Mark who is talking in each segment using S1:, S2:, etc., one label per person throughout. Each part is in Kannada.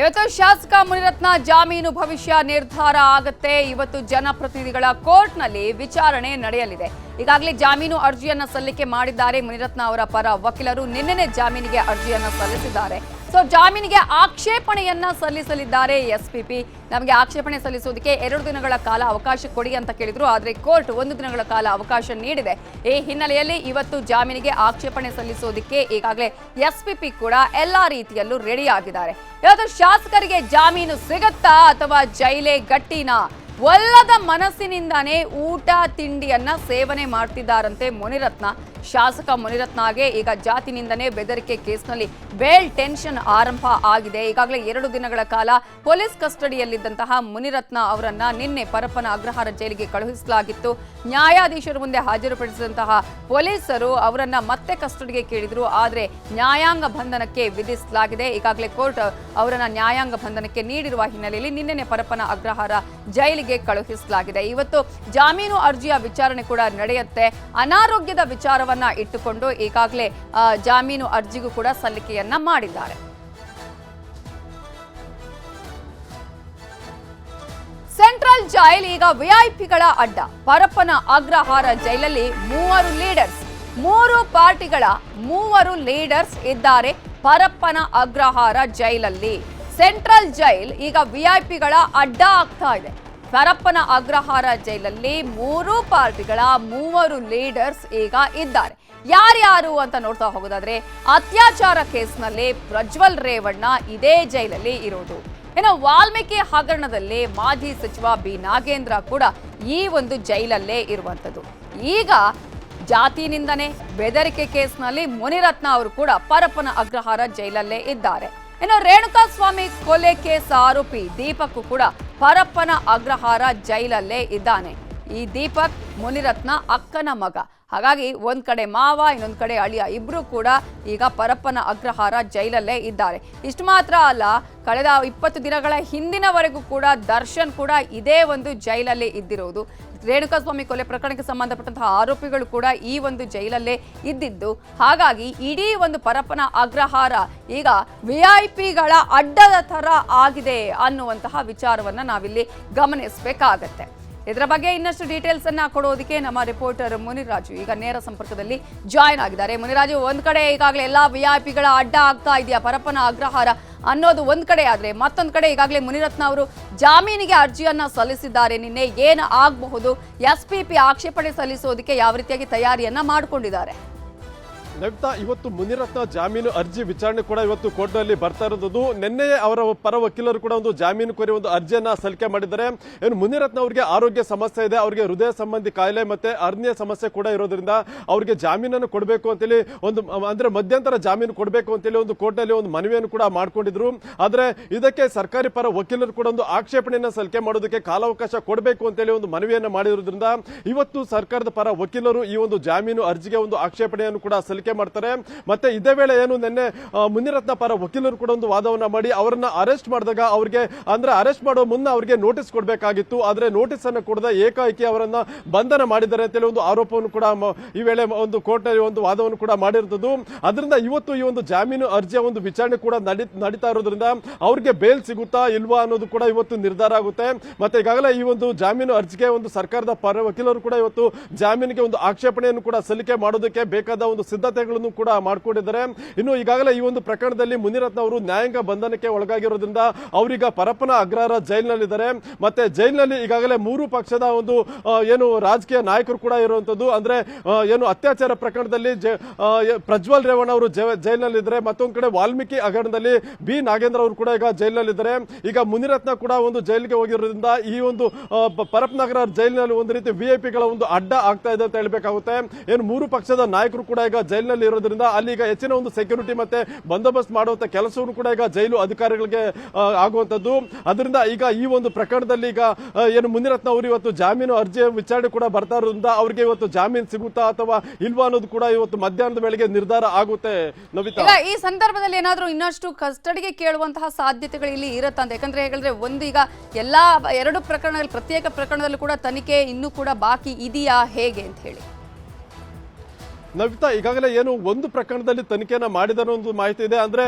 S1: ಇವತ್ತು ಶಾಸಕ ಮುನಿರತ್ನ ಜಾಮೀನು ಭವಿಷ್ಯ ನಿರ್ಧಾರ ಆಗುತ್ತೆ ಇವತ್ತು ಜನಪ್ರತಿನಿಧಿಗಳ ಕೋರ್ಟ್ನಲ್ಲಿ ವಿಚಾರಣೆ ನಡೆಯಲಿದೆ ಈಗಾಗಲೇ ಜಾಮೀನು ಅರ್ಜಿಯನ್ನು ಸಲ್ಲಿಕೆ ಮಾಡಿದ್ದಾರೆ ಮುನಿರತ್ನ ಅವರ ಪರ ವಕೀಲರು ನಿನ್ನೆ ಜಾಮೀನಿಗೆ ಅರ್ಜಿಯನ್ನು ಸಲ್ಲಿಸಿದ್ದಾರೆ ಸೊ ಜಾಮೀನಿಗೆ ಆಕ್ಷೇಪಣೆಯನ್ನ ಸಲ್ಲಿಸಲಿದ್ದಾರೆ ಎಸ್ಪಿಪಿ ನಮಗೆ ಆಕ್ಷೇಪಣೆ ಸಲ್ಲಿಸೋದಕ್ಕೆ ಎರಡು ದಿನಗಳ ಕಾಲ ಅವಕಾಶ ಕೊಡಿ ಅಂತ ಕೇಳಿದ್ರು ಆದರೆ ಕೋರ್ಟ್ ಒಂದು ದಿನಗಳ ಕಾಲ ಅವಕಾಶ ನೀಡಿದೆ ಈ ಹಿನ್ನೆಲೆಯಲ್ಲಿ ಇವತ್ತು ಜಾಮೀನಿಗೆ ಆಕ್ಷೇಪಣೆ ಸಲ್ಲಿಸೋದಿಕ್ಕೆ ಈಗಾಗಲೇ ಎಸ್ಪಿಪಿ ಕೂಡ ಎಲ್ಲಾ ರೀತಿಯಲ್ಲೂ ರೆಡಿ ಆಗಿದ್ದಾರೆ ಇವತ್ತು ಶಾಸಕರಿಗೆ ಜಾಮೀನು ಸಿಗುತ್ತಾ ಅಥವಾ ಜೈಲೆ ಗಟ್ಟಿನ ಒಲ್ಲದ ಮನಸ್ಸಿನಿಂದಾನೇ ಊಟ ತಿಂಡಿಯನ್ನ ಸೇವನೆ ಮಾಡ್ತಿದ್ದಾರಂತೆ ಮುನಿರತ್ನ ಶಾಸಕ ಮುನಿರತ್ನಗೆ ಈಗ ನಿಂದನೆ ಬೆದರಿಕೆ ಕೇಸ್ನಲ್ಲಿ ಬೇಲ್ ಟೆನ್ಷನ್ ಆರಂಭ ಆಗಿದೆ ಈಗಾಗಲೇ ಎರಡು ದಿನಗಳ ಕಾಲ ಪೊಲೀಸ್ ಕಸ್ಟಡಿಯಲ್ಲಿದ್ದಂತಹ ಮುನಿರತ್ನ ಅವರನ್ನ ನಿನ್ನೆ ಪರಪ್ಪನ ಅಗ್ರಹಾರ ಜೈಲಿಗೆ ಕಳುಹಿಸಲಾಗಿತ್ತು ನ್ಯಾಯಾಧೀಶರ ಮುಂದೆ ಹಾಜರುಪಡಿಸಿದಂತಹ ಪೊಲೀಸರು ಅವರನ್ನ ಮತ್ತೆ ಕಸ್ಟಡಿಗೆ ಕೇಳಿದ್ರು ಆದರೆ ನ್ಯಾಯಾಂಗ ಬಂಧನಕ್ಕೆ ವಿಧಿಸಲಾಗಿದೆ ಈಗಾಗಲೇ ಕೋರ್ಟ್ ಅವರನ್ನ ನ್ಯಾಯಾಂಗ ಬಂಧನಕ್ಕೆ ನೀಡಿರುವ ಹಿನ್ನೆಲೆಯಲ್ಲಿ ನಿನ್ನೆ ಪರಪ್ಪನ ಅಗ್ರಹಾರ ಜೈಲಿಗೆ ಕಳುಹಿಸಲಾಗಿದೆ ಇವತ್ತು ಜಾಮೀನು ಅರ್ಜಿಯ ವಿಚಾರಣೆ ಕೂಡ ನಡೆಯುತ್ತೆ ಅನಾರೋಗ್ಯದ ವಿಚಾರವನ್ನು ಇಟ್ಟುಕೊಂಡು ಈಗಾಗಲೇ ಜಾಮೀನು ಅರ್ಜಿಗೂ ಕೂಡ ಸಲ್ಲಿಕೆಯನ್ನ ಮಾಡಿದ್ದಾರೆ ಸೆಂಟ್ರಲ್ ಜೈಲ್ ಈಗ ವಿಐಪಿಗಳ ಅಡ್ಡ ಪರಪ್ಪನ ಅಗ್ರಹಾರ ಜೈಲಲ್ಲಿ ಮೂವರು ಲೀಡರ್ಸ್ ಮೂರು ಪಾರ್ಟಿಗಳ ಮೂವರು ಲೀಡರ್ಸ್ ಇದ್ದಾರೆ ಪರಪ್ಪನ ಅಗ್ರಹಾರ ಜೈಲಲ್ಲಿ ಸೆಂಟ್ರಲ್ ಜೈಲ್ ಈಗ ವಿಐಪಿಗಳ ಅಡ್ಡ ಆಗ್ತಾ ಇದೆ ಪರಪ್ಪನ ಅಗ್ರಹಾರ ಜೈಲಲ್ಲಿ ಮೂರು ಪಾರ್ಟಿಗಳ ಮೂವರು ಲೀಡರ್ಸ್ ಈಗ ಇದ್ದಾರೆ ಯಾರ್ಯಾರು ಅಂತ ನೋಡ್ತಾ ಹೋಗೋದಾದ್ರೆ ಅತ್ಯಾಚಾರ ಕೇಸ್ನಲ್ಲಿ ಪ್ರಜ್ವಲ್ ರೇವಣ್ಣ ಇದೇ ಜೈಲಲ್ಲಿ ಇರೋದು ಇನ್ನು ವಾಲ್ಮೀಕಿ ಹಗರಣದಲ್ಲಿ ಮಾಜಿ ಸಚಿವ ಬಿ ನಾಗೇಂದ್ರ ಕೂಡ ಈ ಒಂದು ಜೈಲಲ್ಲೇ ಇರುವಂಥದ್ದು ಈಗ ನಿಂದನೆ ಬೆದರಿಕೆ ಕೇಸ್ನಲ್ಲಿ ಮುನಿರತ್ನ ಅವರು ಕೂಡ ಪರಪ್ಪನ ಅಗ್ರಹಾರ ಜೈಲಲ್ಲೇ ಇದ್ದಾರೆ ಇನ್ನು ರೇಣುಕಾಸ್ವಾಮಿ ಕೊಲೆ ಕೇಸ್ ಆರೋಪಿ ದೀಪಕ್ ಕೂಡ ಪರಪ್ಪನ ಅಗ್ರಹಾರ ಜೈಲಲ್ಲೇ ಇದ್ದಾನೆ ಈ ದೀಪಕ್ ಮುನಿರತ್ನ ಅಕ್ಕನ ಮಗ ಹಾಗಾಗಿ ಒಂದ್ ಕಡೆ ಮಾವ ಇನ್ನೊಂದು ಕಡೆ ಅಳಿಯ ಇಬ್ರು ಕೂಡ ಈಗ ಪರಪ್ಪನ ಅಗ್ರಹಾರ ಜೈಲಲ್ಲೇ ಇದ್ದಾರೆ ಇಷ್ಟು ಮಾತ್ರ ಅಲ್ಲ ಕಳೆದ ಇಪ್ಪತ್ತು ದಿನಗಳ ಹಿಂದಿನವರೆಗೂ ಕೂಡ ದರ್ಶನ್ ಕೂಡ ಇದೇ ಒಂದು ಜೈಲಲ್ಲೇ ಇದ್ದಿರೋದು ರೇಣುಕಾಸ್ವಾಮಿ ಕೊಲೆ ಪ್ರಕರಣಕ್ಕೆ ಸಂಬಂಧಪಟ್ಟಂತಹ ಆರೋಪಿಗಳು ಕೂಡ ಈ ಒಂದು ಜೈಲಲ್ಲೇ ಇದ್ದಿದ್ದು ಹಾಗಾಗಿ ಇಡೀ ಒಂದು ಪರಪ್ಪನ ಅಗ್ರಹಾರ ಈಗ ವಿ ಐ ಪಿಗಳ ಅಡ್ಡದ ಥರ ಆಗಿದೆ ಅನ್ನುವಂತಹ ವಿಚಾರವನ್ನು ನಾವಿಲ್ಲಿ ಗಮನಿಸಬೇಕಾಗತ್ತೆ ಇದರ ಬಗ್ಗೆ ಇನ್ನಷ್ಟು ಡೀಟೇಲ್ಸ್ ಅನ್ನ ಕೊಡೋದಕ್ಕೆ ನಮ್ಮ ರಿಪೋರ್ಟರ್ ಮುನಿರಾಜು ಈಗ ನೇರ ಸಂಪರ್ಕದಲ್ಲಿ ಜಾಯ್ನ್ ಆಗಿದ್ದಾರೆ ಮುನಿರಾಜು ಒಂದ್ ಕಡೆ ಈಗಾಗಲೇ ಎಲ್ಲಾ ವಿಐಪಿಗಳ ಅಡ್ಡ ಆಗ್ತಾ ಇದೆಯಾ ಪರಪ್ಪನ ಅಗ್ರಹಾರ ಅನ್ನೋದು ಒಂದ್ ಕಡೆ ಆದ್ರೆ ಮತ್ತೊಂದ್ ಕಡೆ ಈಗಾಗಲೇ ಮುನಿರತ್ನ ಅವರು ಜಾಮೀನಿಗೆ ಅರ್ಜಿಯನ್ನ ಸಲ್ಲಿಸಿದ್ದಾರೆ ನಿನ್ನೆ ಏನ್ ಆಗಬಹುದು ಎಸ್ ಪಿ ಪಿ ಆಕ್ಷೇಪಣೆ ಸಲ್ಲಿಸೋದಕ್ಕೆ ಯಾವ ರೀತಿಯಾಗಿ ತಯಾರಿಯನ್ನ ಮಾಡಿಕೊಂಡಿದ್ದಾರೆ
S2: ನಗ್ತಾ ಇವತ್ತು ಮುನಿರತ್ನ ಜಾಮೀನು ಅರ್ಜಿ ವಿಚಾರಣೆ ಕೂಡ ಇವತ್ತು ಕೋರ್ಟ್ನಲ್ಲಿ ಬರ್ತಾ ಇರೋದು ನಿನ್ನೆಯೇ ಅವರ ಪರ ವಕೀಲರು ಕೂಡ ಒಂದು ಜಾಮೀನು ಕೋರಿ ಒಂದು ಅರ್ಜಿಯನ್ನ ಸಲ್ಲಿಕೆ ಮಾಡಿದ್ದಾರೆ ಏನು ಮುನಿರತ್ನ ಅವರಿಗೆ ಆರೋಗ್ಯ ಸಮಸ್ಯೆ ಇದೆ ಅವರಿಗೆ ಹೃದಯ ಸಂಬಂಧಿ ಕಾಯಿಲೆ ಮತ್ತೆ ಅರ್ನಿಯ ಸಮಸ್ಯೆ ಕೂಡ ಇರೋದ್ರಿಂದ ಅವರಿಗೆ ಜಾಮೀನನ್ನು ಕೊಡಬೇಕು ಅಂತೇಳಿ ಒಂದು ಅಂದ್ರೆ ಮಧ್ಯಂತರ ಜಾಮೀನು ಕೊಡಬೇಕು ಅಂತೇಳಿ ಒಂದು ಕೋರ್ಟ್ನಲ್ಲಿ ಒಂದು ಮನವಿಯನ್ನು ಕೂಡ ಮಾಡಿಕೊಂಡಿದ್ರು ಆದರೆ ಇದಕ್ಕೆ ಸರ್ಕಾರಿ ಪರ ವಕೀಲರು ಕೂಡ ಒಂದು ಆಕ್ಷೇಪಣೆಯನ್ನು ಸಲ್ಲಿಕೆ ಮಾಡೋದಕ್ಕೆ ಕಾಲಾವಕಾಶ ಕೊಡಬೇಕು ಅಂತೇಳಿ ಒಂದು ಮನವಿಯನ್ನು ಮಾಡಿರೋದ್ರಿಂದ ಇವತ್ತು ಸರ್ಕಾರದ ಪರ ವಕೀಲರು ಈ ಒಂದು ಜಾಮೀನು ಅರ್ಜಿಗೆ ಒಂದು ಆಕ್ಷೇಪಣೆಯನ್ನು ಕೂಡ ಸಲ್ಲಿಕೆ ಆಯ್ಕೆ ಮಾಡ್ತಾರೆ ಮತ್ತೆ ಇದೇ ವೇಳೆ ಏನು ನಿನ್ನೆ ಮುನಿರತ್ನ ಪರ ವಕೀಲರು ಕೂಡ ಒಂದು ವಾದವನ್ನ ಮಾಡಿ ಅವರನ್ನ ಅರೆಸ್ಟ್ ಮಾಡಿದಾಗ ಅವರಿಗೆ ಅಂದ್ರೆ ಅರೆಸ್ಟ್ ಮಾಡುವ ಮುನ್ನ ಅವರಿಗೆ ನೋಟಿಸ್ ಕೊಡಬೇಕಾಗಿತ್ತು ಆದರೆ ನೋಟಿಸ್ ಅನ್ನು ಕೊಡದ ಏಕಾಏಕಿ ಅವರನ್ನ ಬಂಧನ ಮಾಡಿದ್ದಾರೆ ಅಂತೇಳಿ ಒಂದು ಆರೋಪವನ್ನು ಕೂಡ ಈ ವೇಳೆ ಒಂದು ಕೋರ್ಟ್ನಲ್ಲಿ ಒಂದು ವಾದವನ್ನು ಕೂಡ ಮಾಡಿರ್ತದ್ದು ಅದರಿಂದ ಇವತ್ತು ಈ ಒಂದು ಜಾಮೀನು ಅರ್ಜಿಯ ಒಂದು ವಿಚಾರಣೆ ಕೂಡ ನಡೀತಾ ಇರೋದ್ರಿಂದ ಅವ್ರಿಗೆ ಬೇಲ್ ಸಿಗುತ್ತಾ ಇಲ್ವಾ ಅನ್ನೋದು ಕೂಡ ಇವತ್ತು ನಿರ್ಧಾರ ಆಗುತ್ತೆ ಮತ್ತೆ ಈಗಾಗಲೇ ಈ ಒಂದು ಜಾಮೀನು ಅರ್ಜಿಗೆ ಒಂದು ಸರ್ಕಾರದ ಪರ ವಕೀಲರು ಕೂಡ ಇವತ್ತು ಜಾಮೀನಿಗೆ ಒಂದು ಆಕ್ಷೇಪಣೆಯನ್ನು ಕೂಡ ಸಲ್ಲಿಕೆ ಮಾಡೋದಕ್ಕೆ ಬೇಕಾದ ಒಂದು ಸಿದ್ಧತೆ ಸಿದ್ಧತೆಗಳನ್ನು ಕೂಡ ಮಾಡಿಕೊಂಡಿದ್ದಾರೆ ಇನ್ನು ಈಗಾಗಲೇ ಈ ಒಂದು ಪ್ರಕರಣದಲ್ಲಿ ಮುನಿರತ್ನ ಅವರು ನ್ಯಾಯಾಂಗ ಬಂಧನಕ್ಕೆ ಒಳಗಾಗಿರೋದ್ರಿಂದ ಅವರೀಗ ಪರಪ್ಪನ ಅಗ್ರಹಾರ ಜೈಲಿನಲ್ಲಿದ್ದಾರೆ ಮತ್ತೆ ಜೈಲಿನಲ್ಲಿ ಈಗಾಗಲೇ ಮೂರು ಪಕ್ಷದ ಒಂದು ಏನು ರಾಜಕೀಯ ನಾಯಕರು ಕೂಡ ಇರುವಂತದ್ದು ಅಂದ್ರೆ ಏನು ಅತ್ಯಾಚಾರ ಪ್ರಕರಣದಲ್ಲಿ ಪ್ರಜ್ವಲ್ ರೇವಣ್ಣ ಅವರು ಜೈಲಿನಲ್ಲಿದ್ದಾರೆ ಮತ್ತೊಂದು ಕಡೆ ವಾಲ್ಮೀಕಿ ಹಗರಣದಲ್ಲಿ ಬಿ ನಾಗೇಂದ್ರ ಅವರು ಕೂಡ ಈಗ ಜೈಲಿನಲ್ಲಿದ್ದಾರೆ ಈಗ ಮುನಿರತ್ನ ಕೂಡ ಒಂದು ಜೈಲಿಗೆ ಹೋಗಿರೋದ್ರಿಂದ ಈ ಒಂದು ಪರಪ್ನಗರ ಜೈಲಿನಲ್ಲಿ ಒಂದು ರೀತಿ ವಿಐಪಿಗಳ ಒಂದು ಅಡ್ಡ ಆಗ್ತಾ ಇದೆ ಅಂತ ಹೇಳ್ಬೇಕಾಗುತ್ತೆ ಏನು ಮೂರು ಪಕ್ಷದ ನಾಯಕರು ಕೂಡ ಈಗ ಜೈಲ್ ಜೈಲಿನಲ್ಲಿ ಇರೋದ್ರಿಂದ ಅಲ್ಲಿ ಈಗ ಹೆಚ್ಚಿನ ಒಂದು ಸೆಕ್ಯೂರಿಟಿ ಮತ್ತೆ ಬಂದೋಬಸ್ತ್ ಮಾಡುವಂತ ಕೆಲಸವನ್ನು ಕೂಡ ಈಗ ಜೈಲು ಅಧಿಕಾರಿಗಳಿಗೆ ಆಗುವಂತದ್ದು ಅದರಿಂದ ಈಗ ಈ ಒಂದು ಪ್ರಕರಣದಲ್ಲಿ ಈಗ ಏನು ಮುನಿರತ್ನ ಅವರು ಇವತ್ತು ಜಾಮೀನು ಅರ್ಜಿ ವಿಚಾರಣೆ ಕೂಡ ಬರ್ತಾ ಇರೋದ್ರಿಂದ ಅವರಿಗೆ ಇವತ್ತು ಜಾಮೀನು ಸಿಗುತ್ತಾ ಅಥವಾ ಇಲ್ವಾ ಅನ್ನೋದು ಕೂಡ ಇವತ್ತು ಮಧ್ಯಾಹ್ನದ ವೇಳೆಗೆ ನಿರ್ಧಾರ ಆಗುತ್ತೆ ನವಿತಾ
S1: ಈ ಸಂದರ್ಭದಲ್ಲಿ ಏನಾದರೂ ಇನ್ನಷ್ಟು ಕಸ್ಟಡಿಗೆ ಕೇಳುವಂತಹ ಸಾಧ್ಯತೆಗಳು ಇಲ್ಲಿ ಇರುತ್ತೆ ಅಂತ ಯಾಕಂದ್ರೆ ಹೇಳಿದ್ರೆ ಒಂದು ಈಗ ಎಲ್ಲಾ ಎರಡು ಪ್ರಕರಣದಲ್ಲಿ ಪ್ರತ್ಯೇಕ ಪ್ರಕರಣದಲ್ಲೂ ಕೂಡ ತನಿಖೆ ಇನ್ನೂ ಕೂಡ ಬಾಕಿ ಇದೆಯಾ ಹೇಗೆ ಅಂತ ಹೇಳಿ
S2: ನವಿತಾ ಈಗಾಗಲೇ ಏನು ಒಂದು ಪ್ರಕರಣದಲ್ಲಿ ತನಿಖೆಯನ್ನು ಮಾಡಿದ ಒಂದು ಮಾಹಿತಿ ಇದೆ ಅಂದ್ರೆ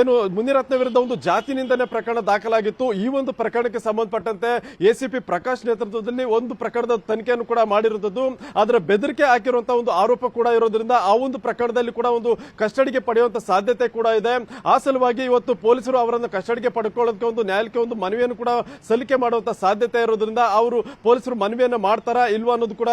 S2: ಏನು ಮುನಿರತ್ನ ವಿರುದ್ಧ ಒಂದು ಜಾತಿನಿಂದನೇ ಪ್ರಕರಣ ದಾಖಲಾಗಿತ್ತು ಈ ಒಂದು ಪ್ರಕರಣಕ್ಕೆ ಸಂಬಂಧಪಟ್ಟಂತೆ ಎಸಿಪಿ ಪ್ರಕಾಶ್ ನೇತೃತ್ವದಲ್ಲಿ ಒಂದು ಪ್ರಕರಣದ ತನಿಖೆಯನ್ನು ಕೂಡ ಮಾಡಿರುವುದು ಆದ್ರೆ ಬೆದರಿಕೆ ಹಾಕಿರುವಂತಹ ಒಂದು ಆರೋಪ ಕೂಡ ಇರೋದ್ರಿಂದ ಆ ಒಂದು ಪ್ರಕರಣದಲ್ಲಿ ಕೂಡ ಒಂದು ಕಸ್ಟಡಿಗೆ ಪಡೆಯುವಂತ ಸಾಧ್ಯತೆ ಕೂಡ ಇದೆ ಆ ಸಲುವಾಗಿ ಇವತ್ತು ಪೊಲೀಸರು ಅವರನ್ನು ಕಸ್ಟಡಿಗೆ ಪಡ್ಕೊಳ್ಳೋದಕ್ಕೆ ಒಂದು ನ್ಯಾಯಾಲಯಕ್ಕೆ ಒಂದು ಮನವಿಯನ್ನು ಕೂಡ ಸಲ್ಲಿಕೆ ಮಾಡುವಂತ ಸಾಧ್ಯತೆ ಇರೋದ್ರಿಂದ ಅವರು ಪೊಲೀಸರು ಮನವಿಯನ್ನು ಮಾಡ್ತಾರಾ ಇಲ್ವಾ ಅನ್ನೋದು ಕೂಡ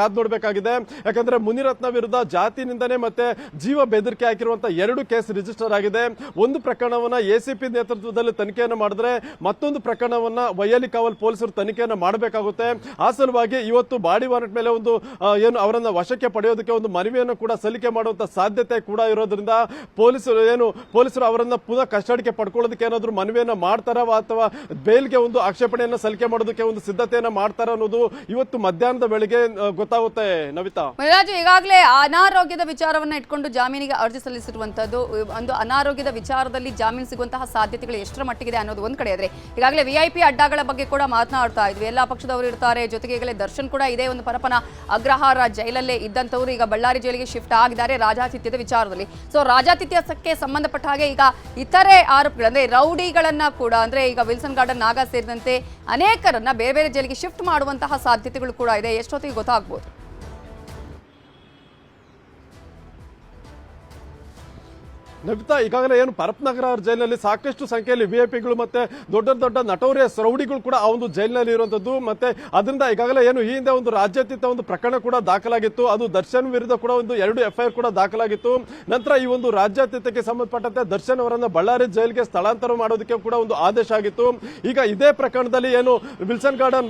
S2: ಕಾದ್ ನೋಡಬೇಕಾಗಿದೆ ಯಾಕಂದ್ರೆ ಮುನಿರತ್ನ ವಿರುದ್ಧ ಜಾತಿ ನಿಂದನೆ ಮತ್ತೆ ಜೀವ ಬೆದರಿಕೆ ಹಾಕಿರುವಂತಹ ಎರಡು ಕೇಸ್ ರಿಜಿಸ್ಟರ್ ಆಗಿದೆ ಒಂದು ಪ್ರಕರಣವನ್ನ ಎಸಿಪಿ ನೇತೃತ್ವದಲ್ಲಿ ತನಿಖೆಯನ್ನು ಮಾಡಿದ್ರೆ ಮತ್ತೊಂದು ಪ್ರಕರಣವನ್ನ ಕಾವಲ್ ಪೊಲೀಸರು ತನಿಖೆಯನ್ನು ಮಾಡಬೇಕಾಗುತ್ತೆ ಆ ಸಲುವಾಗಿ ಇವತ್ತು ಬಾಡಿ ವಾರ್ಡ್ ಮೇಲೆ ಒಂದು ಏನು ಅವರನ್ನ ವಶಕ್ಕೆ ಪಡೆಯೋದಕ್ಕೆ ಒಂದು ಮನವಿಯನ್ನು ಕೂಡ ಸಲ್ಲಿಕೆ ಮಾಡುವಂತ ಸಾಧ್ಯತೆ ಕೂಡ ಇರೋದ್ರಿಂದ ಪೊಲೀಸರು ಏನು ಪೊಲೀಸರು ಅವರನ್ನ ಪುನಃ ಕಸ್ಟಡಿಗೆ ಪಡ್ಕೊಳ್ಳೋದಕ್ಕೆ ಏನಾದರೂ ಮನವಿಯನ್ನ ಮಾಡ್ತಾರ ಅಥವಾ ಬೇಲ್ಗೆ ಒಂದು ಆಕ್ಷೇಪಣೆಯನ್ನ ಸಲ್ಲಿಕೆ ಮಾಡೋದಕ್ಕೆ ಒಂದು ಸಿದ್ಧತೆಯನ್ನ ಮಾಡ್ತಾರ ಅನ್ನೋದು ಇವತ್ತು ಮಧ್ಯಾಹ್ನದ ಬೆಳಿಗ್ಗೆ ಗೊತ್ತಾಗುತ್ತೆ ನವಿತಾ
S1: ಈಗಾಗಲೇ ಈಗಾಗಲೇ ಅನಾರೋಗ್ಯದ ವಿಚಾರವನ್ನ ಇಟ್ಕೊಂಡು ಜಾಮೀನಿಗೆ ಅರ್ಜಿ ಸಲ್ಲಿಸಿರುವಂತದ್ದು ಒಂದು ಅನಾರೋಗ್ಯದ ವಿಚಾರದಲ್ಲಿ ಜಾಮೀನು ಸಿಗುವಂತಹ ಸಾಧ್ಯತೆಗಳು ಎಷ್ಟರ ಮಟ್ಟಿಗೆ ಅನ್ನೋದು ಒಂದು ಕಡೆ ಆದರೆ ಈಗಾಗಲೇ ವಿಐಪಿ ಅಡ್ಡಗಳ ಬಗ್ಗೆ ಕೂಡ ಮಾತನಾಡ್ತಾ ಇದ್ವಿ ಎಲ್ಲಾ ಪಕ್ಷದವರು ಇರ್ತಾರೆ ಜೊತೆಗೆ ಈಗಲೇ ದರ್ಶನ್ ಕೂಡ ಇದೇ ಒಂದು ಪರಪನ ಅಗ್ರಹಾರ ಜೈಲಲ್ಲೇ ಇದ್ದಂತವರು ಈಗ ಬಳ್ಳಾರಿ ಜೈಲಿಗೆ ಶಿಫ್ಟ್ ಆಗಿದ್ದಾರೆ ರಾಜಾತಿಥ್ಯದ ವಿಚಾರದಲ್ಲಿ ಸೊ ರಾಜಾತಿಥ್ಯಕ್ಕೆ ಸಂಬಂಧಪಟ್ಟ ಹಾಗೆ ಈಗ ಇತರೆ ಆರೋಪಿಗಳು ಅಂದ್ರೆ ರೌಡಿಗಳನ್ನ ಕೂಡ ಅಂದ್ರೆ ಈಗ ವಿಲ್ಸನ್ ಗಾರ್ಡನ್ ನಾಗ ಸೇರಿದಂತೆ ಅನೇಕರನ್ನ ಬೇರೆ ಬೇರೆ ಜೈಲಿಗೆ ಶಿಫ್ಟ್ ಮಾಡುವಂತಹ ಸಾಧ್ಯತೆಗಳು ಕೂಡ ಇದೆ ಎಷ್ಟೊತ್ತಿಗೆ ಗೊತ್ತಾಗ್ಬೋದು
S2: ನಮಿತಾ ಈಗಾಗಲೇ ಏನು ಪರಪ್ನಗರ ಜೈಲಿನಲ್ಲಿ ಸಾಕಷ್ಟು ಸಂಖ್ಯೆಯಲ್ಲಿ ವಿಐಪಿಗಳು ಮತ್ತೆ ದೊಡ್ಡ ದೊಡ್ಡ ನಟೋರಿಯ ಸ್ರೌಡಿಗಳು ಕೂಡ ಆ ಒಂದು ಜೈಲಿನಲ್ಲಿ ಇರುವಂತದ್ದು ಮತ್ತೆ ಅದರಿಂದ ಈಗಾಗಲೇ ಏನು ಈ ಹಿಂದೆ ಒಂದು ರಾಜ್ಯಾತೀತ ಒಂದು ಪ್ರಕರಣ ಕೂಡ ದಾಖಲಾಗಿತ್ತು ಅದು ದರ್ಶನ್ ವಿರುದ್ಧ ಕೂಡ ಒಂದು ಎರಡು ಎಫ್ಐಆರ್ ಕೂಡ ದಾಖಲಾಗಿತ್ತು ನಂತರ ಈ ಒಂದು ರಾಜ್ಯಾತೀತಕ್ಕೆ ಸಂಬಂಧಪಟ್ಟಂತೆ ದರ್ಶನ್ ಅವರನ್ನ ಬಳ್ಳಾರಿ ಜೈಲಿಗೆ ಸ್ಥಳಾಂತರ ಮಾಡೋದಕ್ಕೆ ಕೂಡ ಒಂದು ಆದೇಶ ಆಗಿತ್ತು ಈಗ ಇದೇ ಪ್ರಕರಣದಲ್ಲಿ ಏನು ವಿಲ್ಸನ್ ಗಾರ್ಡನ್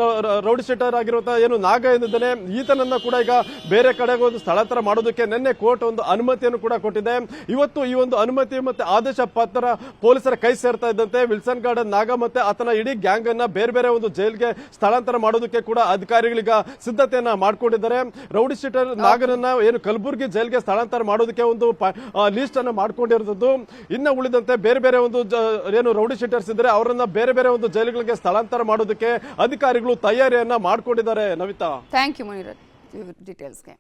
S2: ರೌಡಿ ಶೀಟರ್ ಆಗಿರುವಂತಹ ಏನು ನಾಗೇಂದ್ರನೇ ಈತನನ್ನ ಕೂಡ ಈಗ ಬೇರೆ ಕಡೆಗೆ ಒಂದು ಸ್ಥಳಾಂತರ ಮಾಡೋದಕ್ಕೆ ನಿನ್ನೆ ಕೋರ್ಟ್ ಒಂದು ಅನುಮತಿಯನ್ನು ಕೂಡ ಕೊಟ್ಟಿದೆ ಇವತ್ತು ಈ ಒಂದು ಅನುಮತಿ ಮತ್ತೆ ಆದೇಶ ಪತ್ರ ಪೊಲೀಸರ ಕೈ ಸೇರ್ತಾ ಇದ್ದಂತೆ ವಿಲ್ಸನ್ ಗಾರ್ಡನ್ ನಾಗ ಮತ್ತೆ ಆತನ ಇಡೀ ಗ್ಯಾಂಗ್ ಅನ್ನ ಬೇರೆ ಬೇರೆ ಒಂದು ಜೈಲ್ಗೆ ಸ್ಥಳಾಂತರ ಮಾಡೋದಕ್ಕೆ ಕೂಡ ಅಧಿಕಾರಿಗಳೀಗ ಸಿದ್ಧತೆಯನ್ನ ಮಾಡಿಕೊಂಡಿದ್ದಾರೆ ರೌಡಿ ಶೀಟರ್ ನಾಗನನ್ನ ಏನು ಕಲಬುರಗಿ ಜೈಲ್ಗೆ ಸ್ಥಳಾಂತರ ಮಾಡೋದಕ್ಕೆ ಒಂದು ಲಿಸ್ಟ್ ಅನ್ನು ಮಾಡಿಕೊಂಡಿರುವುದು ಇನ್ನು ಉಳಿದಂತೆ ಬೇರೆ ಬೇರೆ ಒಂದು ಏನು ರೌಡಿ ಶೀಟರ್ಸ್ ಇದ್ದರೆ ಅವರನ್ನ ಬೇರೆ ಬೇರೆ ಒಂದು ಜೈಲುಗಳಿಗೆ ಸ್ಥಳಾಂತರ ಮಾಡೋದಕ್ಕೆ ಅಧಿಕಾರಿಗಳು ತಯಾರಿಯನ್ನ ಮಾಡಿಕೊಂಡಿದ್ದಾರೆ ನವಿತಾ
S1: ಥ್ಯಾಂಕ್ ಯು ಡೀಟೇಲ್ಸ್ಗೆ